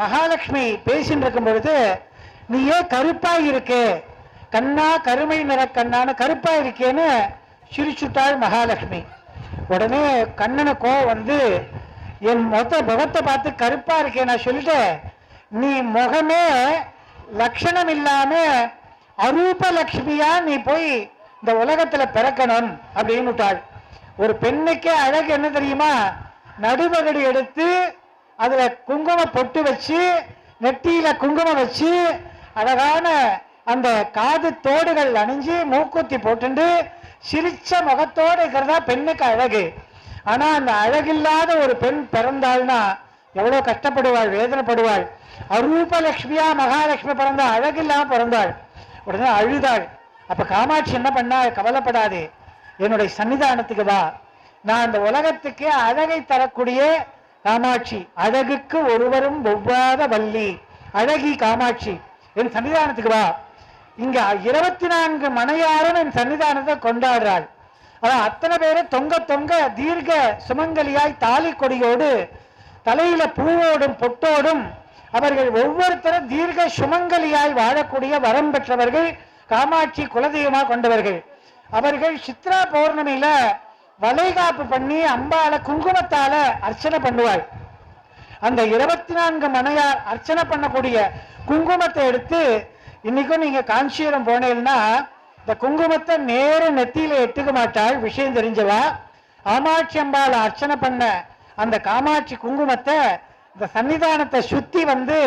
மகாலட்சுமி பேசின்னு இருக்கும் பொழுது நீ ஏன் கருப்பா இருக்கே கண்ணா கருமை நிற கண்ணான்னு கருப்பா இருக்கேன்னு சிரிச்சுட்டாள் மகாலட்சுமி. உடனே கண்ணனு கோவம் வந்து என் மொத்த முகத்தை பார்த்து கருப்பா இருக்கேன் நான் சொல்லிட்டேன். நீ முகமே லட்சணம் இல்லாம அரூப லட்சுமியா நீ போய் இந்த உலகத்துல பிறக்கணும் அப்படின்னு விட்டாள் ஒரு பெண்ணுக்கே அழகு என்ன தெரியுமா? நடுமகடி எடுத்து அதுல குங்கும பொட்டு வச்சு நெத்தியில குங்குமம் வச்சு அழகான அந்த காது தோடுகள் அணிஞ்சு மூக்குத்தி போட்டுண்டு சிரிச்ச முகத்தோடு இருக்கிறதா பெண்ணுக்கு அழகு. ஆனா அந்த அழகில்லாத ஒரு பெண் பிறந்தாள்னா எவ்வளவு கஷ்டப்படுவாள் வேதனைப்படுவாள். அரூபலட்சுமியா மகாலட்சுமி பிறந்தா அழகில்லாம பிறந்தாள். உடனே அழுதாள். அப்ப காமாட்சி என்ன பண்ணா? கவலைப்படாதே. என்னுடைய சன்னிதானத்துக்கு வா. நான் அந்த உலகத்துக்கு அழகை தரக்கூடிய காமாட்சி. அழகுக்கு ஒருவரும் ஒவ்வாத வள்ளி. அழகி காமாட்சி. என் சன்னிதானத்துக்கு வா. இங்க இருபத்தி நான்கு மனையாரும் என் சன்னிதானத்தை கொண்டாடுறாள். அதான் அத்தனை பேரை தொங்க தொங்க தீர்க்க சுமங்கலியாய் தாலி கொடியோடு தலையில பூவோடும் பொட்டோடும் அவர்கள் ஒவ்வொருத்தரும் தீர்க்க சுமங்கலியாய் வாழக்கூடிய வரம் பெற்றவர்கள் காமாட்சி குலதெய்வமாக கொண்டவர்கள். அவர்கள் சித்ரா பௌர்ணமியில வளைகாப்பு பண்ணி அம்பால குங்குமத்தால அர்ச்சனை பண்ணுவாள். அந்த இருபத்தி நான்கு மனையார் அர்ச்சனை பண்ணக்கூடிய குங்குமத்தை எடுத்து இன்னைக்கும் நீங்க காஞ்சிபுரம் போனீங்கன்னா இந்த குங்குமத்தை நேர நெத்தியில எட்டுக்க மாட்டாள் விஷயம் தெரிஞ்சவா? காமாட்சி அம்பால அர்ச்சனை பண்ண அந்த காமாட்சி குங்குமத்தை இந்த சன்னிதானத்தை சுத்தி வந்து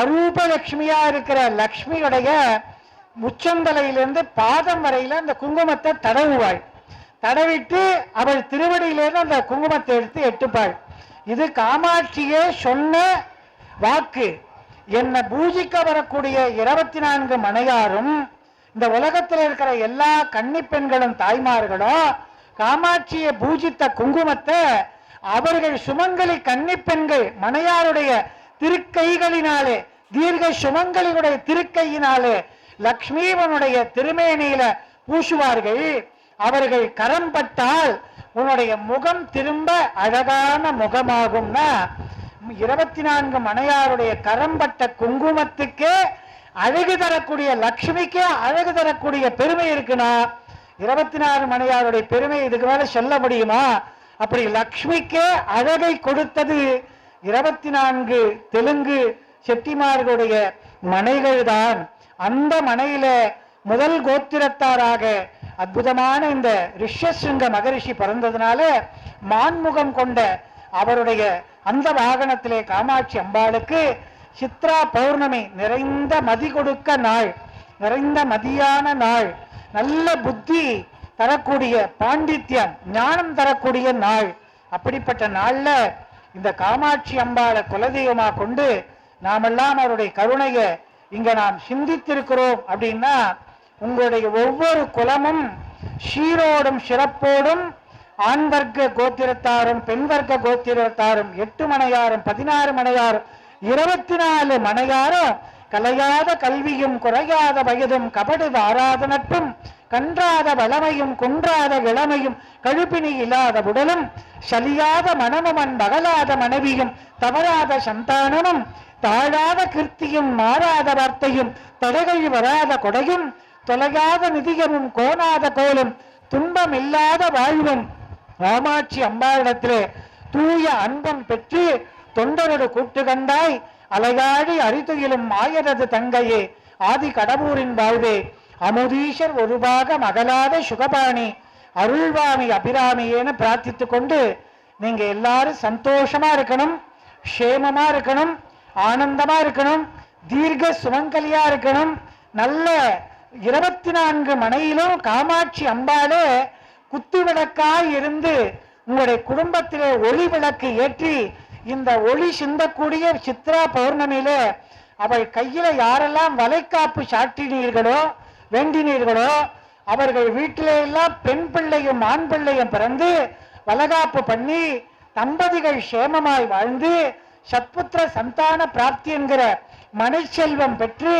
அரூபலட்சுமியா இருக்கிற லக்ஷ்மியுடைய உச்சந்தலையிலிருந்து பாதம் வரையில அந்த குங்குமத்தை தடவுவாள். தடவிட்டு அவள் திருவடியிலேருந்து அந்த குங்குமத்தை எடுத்து எட்டுப்பாள். இது காமாட்சியே சொன்ன வாக்கு. என்னை பூஜிக்க வரக்கூடிய இருபத்தி நான்கு மனையாரும் இந்த உலகத்தில் இருக்கிற எல்லா கன்னி பெண்களும் தாய்மார்களும் காமாட்சியை பூஜித்த குங்குமத்தை அவர்கள் சுமங்கலி கன்னி பெண்கள் மனையாருடைய திருக்கைகளினாலே தீர்க்க சுமங்கலினுடைய திருக்கையினாலே லக்ஷ்மீவனுடைய திருமேனியில பூசுவார்கள். அவர்கள் கரம் பட்டால் உன்னுடைய முகம் திரும்ப அழகான முகமாகும்னா இருபத்தி நான்கு மனையாருடைய கரம்பட்ட குங்குமத்துக்கே அழகு தரக்கூடிய லக்ஷ்மிக்கே அழகு தரக்கூடிய பெருமை இருக்குன்னா இருபத்தி நாலு மனையாருடைய பெருமை இதுக்கு மேல சொல்ல முடியுமா? அப்படி லக்ஷ்மிக்கே அழகை கொடுத்தது இருபத்தி நான்கு தெலுங்கு செட்டிமார்களுடைய மனைகள் தான் அந்த மனையில முதல் கோத்திரத்தாராக அற்புதமான இந்த ரிஷ்யசிருங்க மகரிஷி பிறந்ததுனால மான்முகம் கொண்ட அவருடைய அந்த வாகனத்திலே காமாட்சி அம்பாளுக்கு சித்ரா பௌர்ணமி நிறைந்த மதி கொடுக்க நாள் நிறைந்த மதியான நாள் நல்ல புத்தி தரக்கூடிய பாண்டித்யம் ஞானம் தரக்கூடிய நாள். அப்படிப்பட்ட நாள்ல இந்த காமாட்சி அம்பாளை குலதெய்வமா கொண்டு நாமெல்லாம் அவருடைய கருணையை இங்க நாம் சிந்தித்திருக்கிறோம் அப்படின்னா உங்களுடைய ஒவ்வொரு குலமும் சீரோடும் சிறப்போடும் ஆண் வர்க்க கோத்திரத்தாரும் பெண் வர்க்க கோத்திரத்தாரும் எட்டு மனையாரும் பதினாறு மனையாரும் இருபத்தி நாலு மனையாரும் கலையாத கல்வியும் குறையாத வயதும் கபடு வாராத நட்பும் கன்றாத வளமையும் குன்றாத இளமையும் கழுப்பினி இல்லாத உடலும் சலியாத மனமும் அன்பகலாத மனைவியும் தவறாத சந்தானமும் தாழாத கிருத்தியும் மாறாத வார்த்தையும் தடைகள் வராத கொடையும் தொலையாத நிதிகனும் கோணாத கோலும் துன்பம் இல்லாத வாழ்வன் ராமாட்சி அம்பாளிடத்திலே தூய அன்பம் பெற்று தொண்டரோடு கூட்டு கண்டாய் அலையாடி அரிதுயிலும் மாயரது தங்கையே ஆதி கடவுரின் வாழ்வே அமுதீஷர் ஒருபாக அகலாத சுகபாணி அருள்வாமி அபிராமியேன்னு பிரார்த்தித்து கொண்டு நீங்க எல்லாரும் சந்தோஷமா இருக்கணும் க்ஷேமமா இருக்கணும் ஆனந்தமா இருக்கணும் தீர்க்க சுமங்கலியா இருக்கணும் நல்ல இருபத்தி நான்கு மனையிலும் காமாட்சி அம்பாளே குத்து விளக்காய் இருந்து உங்களுடைய குடும்பத்திலே ஒளி விளக்கு ஏற்றி இந்த ஒளி சிந்தக்கூடிய சித்ரா பௌர்ணமியில அவள் கையில யாரெல்லாம் வளைக்காப்பு சாட்டினீர்களோ வேண்டினீர்களோ அவர்கள் வீட்டிலே எல்லாம் பெண் பிள்ளையும் ஆண் பிள்ளையும் பிறந்து வளகாப்பு பண்ணி தம்பதிகள் சேமமாய் வாழ்ந்து சத்புத்திர சந்தான பிராப்தி என்கிற மனைச்செல்வம் பெற்று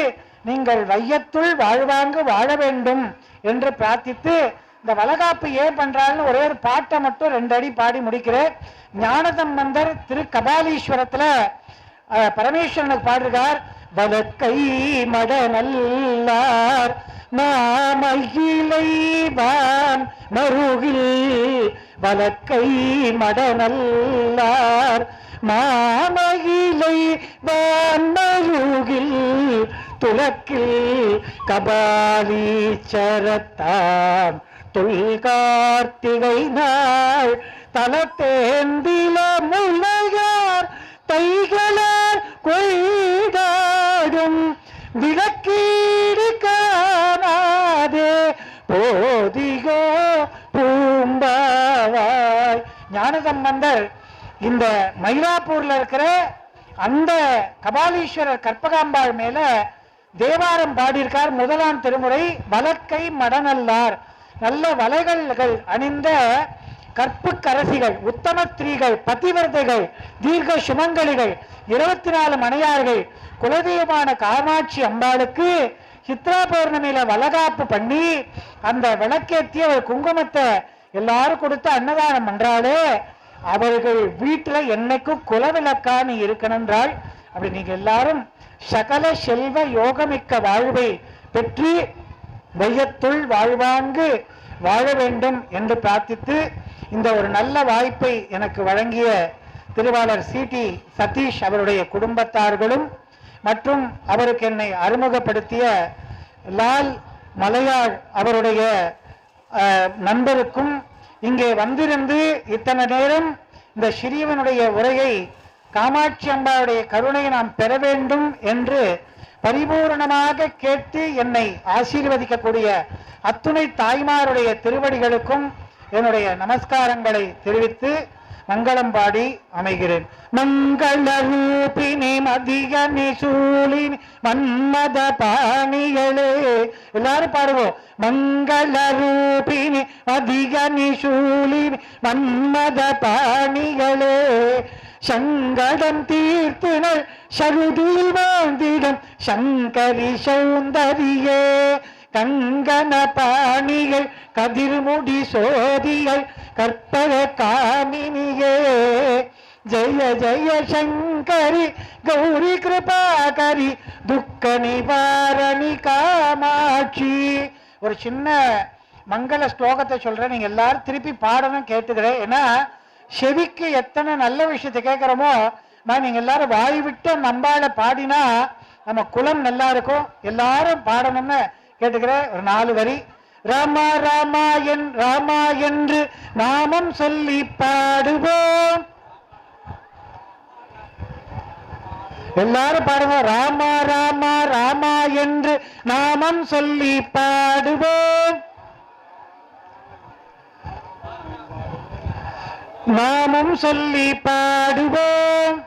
நீங்கள் வையத்துள் வாழ்வாங்கு வாழ வேண்டும் என்று பிரார்த்தித்து இந்த வளகாப்பு ஏன் பண்றாருன்னு ஒரே ஒரு பாட்டை மட்டும் ரெண்டு அடி பாடி முடிக்கிறேன். ஞானசம்பந்தர் திரு கபாலீஸ்வரத்துல பரமேஸ்வரனுக்கு பாடுகிறார் வலக்கை மட நல்லார் மாமகிழைவான் மருகில் வலக்கை மட நல்லார் மாமகிலை வான் மருகில் துலக்கில் கபாலீச்சரத்தான் தொல்கார்த்திகை நாள் தலத்தேந்தில முள்ளையார் தைகளார் கொய்தாடும் விளக்கீடு காணாதே. போதிகோ பூம்பாவாய். ஞானசம்பந்தர் இந்த மயிலாப்பூர்ல இருக்கிற அந்த கபாலீஸ்வரர் கற்பகாம்பாள் மேல தேவாரம் பாடியிருக்கார் முதலாம் திருமுறை வலக்கை மடநல்லார். நல்ல வலைகள்கள் அணிந்த கற்புக்கரசிகள் உத்தம ஸ்திரீகள் பதிவர்தைகள் தீர்க்க சுமங்கலிகள் இருபத்தி நாலு மனையார்கள் குலதெய்வமான காமாட்சி அம்பாளுக்கு சித்ரா பௌர்ணமியில வளகாப்பு பண்ணி அந்த விளக்கேற்றிய ஒரு குங்குமத்தை எல்லாரும் கொடுத்து அன்னதானம் பண்றாளே. அவர்கள் வீட்டுல என்னைக்கும் குலவிளக்கா நீ இருக்கணுன்றாள் அப்படி நீங்க எல்லாரும் சகல செல்வ யோகமிக்க வாழ்வை பெற்று வையத்துள் வாழ்வாங்கு வாழ வேண்டும் என்று பிரார்த்தித்து இந்த ஒரு நல்ல வாய்ப்பை எனக்கு வழங்கிய திருவாளர் சிடி சதீஷ் அவருடைய குடும்பத்தார்களும் மற்றும் அவருக்கு என்னை அறிமுகப்படுத்திய லால் மலையாள் அவருடைய நண்பருக்கும் இங்கே வந்திருந்து இத்தனை நேரம் இந்த சிறியவனுடைய உரையை காமாட்சி அம்பாவுடைய கருணை நாம் பெற வேண்டும் என்று பரிபூரணமாக கேட்டு என்னை ஆசீர்வதிக்கக்கூடிய அத்துணை தாய்மாருடைய திருவடிகளுக்கும் என்னுடைய நமஸ்காரங்களை தெரிவித்து மங்களம் பாடி அமைகிறேன். மங்கள ரூபினி மதிய நிசூலினி மன்மத பாணிகளே. எல்லாரும் பாடுவோம். மங்கள ரூபினி மதிய நிசூலினி மன்மத பாணிகளே. சங்கடம் தீர்த்தினர் சருதியில் வாழ்ந்திடம் சங்கரி சௌந்தரியே. கங்கன பாணிகள் கதிர்முடி சோதிகள் கற்பக காமினியே. ஜெய ஜெய சங்கரி கௌரி கிருபாகரி துக்க நிவாரணி காமாட்சி. ஒரு சின்ன மங்கள ஸ்லோகத்தை சொல்றேன். நீங்க எல்லாரும் திருப்பி பாடணும் கேட்டுக்கிறேன். ஏன்னா செவிக்கு எத்தனை நல்ல விஷயத்தை கேட்கிறோமோ நான் நீங்கள் எல்லாரும் வாய் விட்டு நம்பால பாடினா நம்ம குலம் நல்லா இருக்கும். எல்லாரும் பாடணும்னு கேட்டுக்கிறேன் ஒரு நாலு வரி. ராமா ராமா என் ராமா என்று நாமம் சொல்லி பாடுவோம். எல்லாரும் பாடுங்க. ராமா ராமா ராமா என்று நாமம் சொல்லி பாடுவோம். நாமும் சொல்லி பாடுவோம்.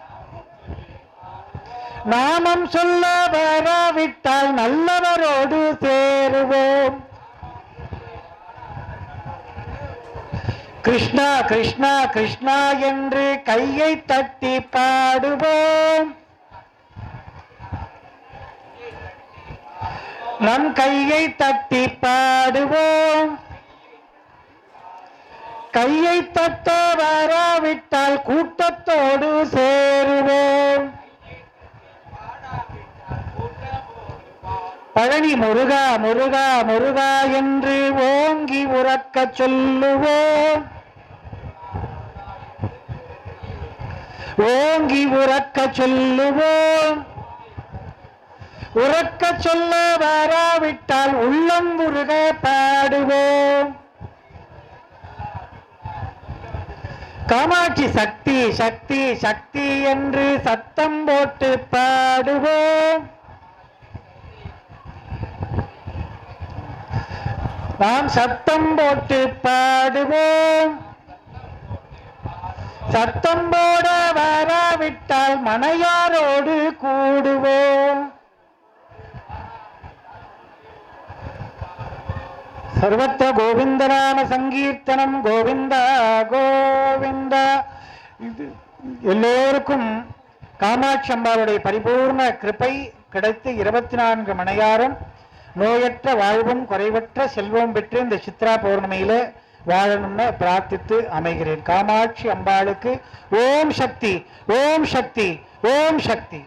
நாமம் சொல்ல வராவிட்டால் நல்லவரோடு சேருவோம். கிருஷ்ணா கிருஷ்ணா கிருஷ்ணா என்று கையை தட்டி பாடுவோம். நம் கையை தட்டி பாடுவோம். கையை தட்ட வராவிட்டால் கூட்டத்தோடு சேருவோம். பழனி முருகா முருகா முருகா என்று ஓங்கி உறக்கச் சொல்லுவோம். ஓங்கி உறக்க சொல்லுவோம். உறக்கச் சொல்ல வராவிட்டால் உள்ளம் முருக பாடுவோம். காமாட்சி சக்தி சக்தி சக்தி என்று சத்தம் போட்டு பாடுவோம். நாம் சத்தம் போட்டு பாடுவோம். சத்தம் போட வராவிட்டால் மனையாரோடு கூடுவோம். சர்வத்த கோவிந்தநாம சங்கீர்த்தனம் கோவிந்தா கோவிந்தா. இது எல்லோருக்கும் காமாட்சி அம்பாளுடைய பரிபூர்ண கிருபை கிடைத்து இருபத்தி நான்கு மணியாரம் நோயற்ற வாழ்வும் குறைவற்ற செல்வம் பெற்று இந்த சித்ரா பௌர்ணமியில வாழணும்னு பிரார்த்தித்து அமைகிறேன். காமாட்சி அம்பாளுக்கு ஓம் சக்தி ஓம் சக்தி ஓம் சக்தி.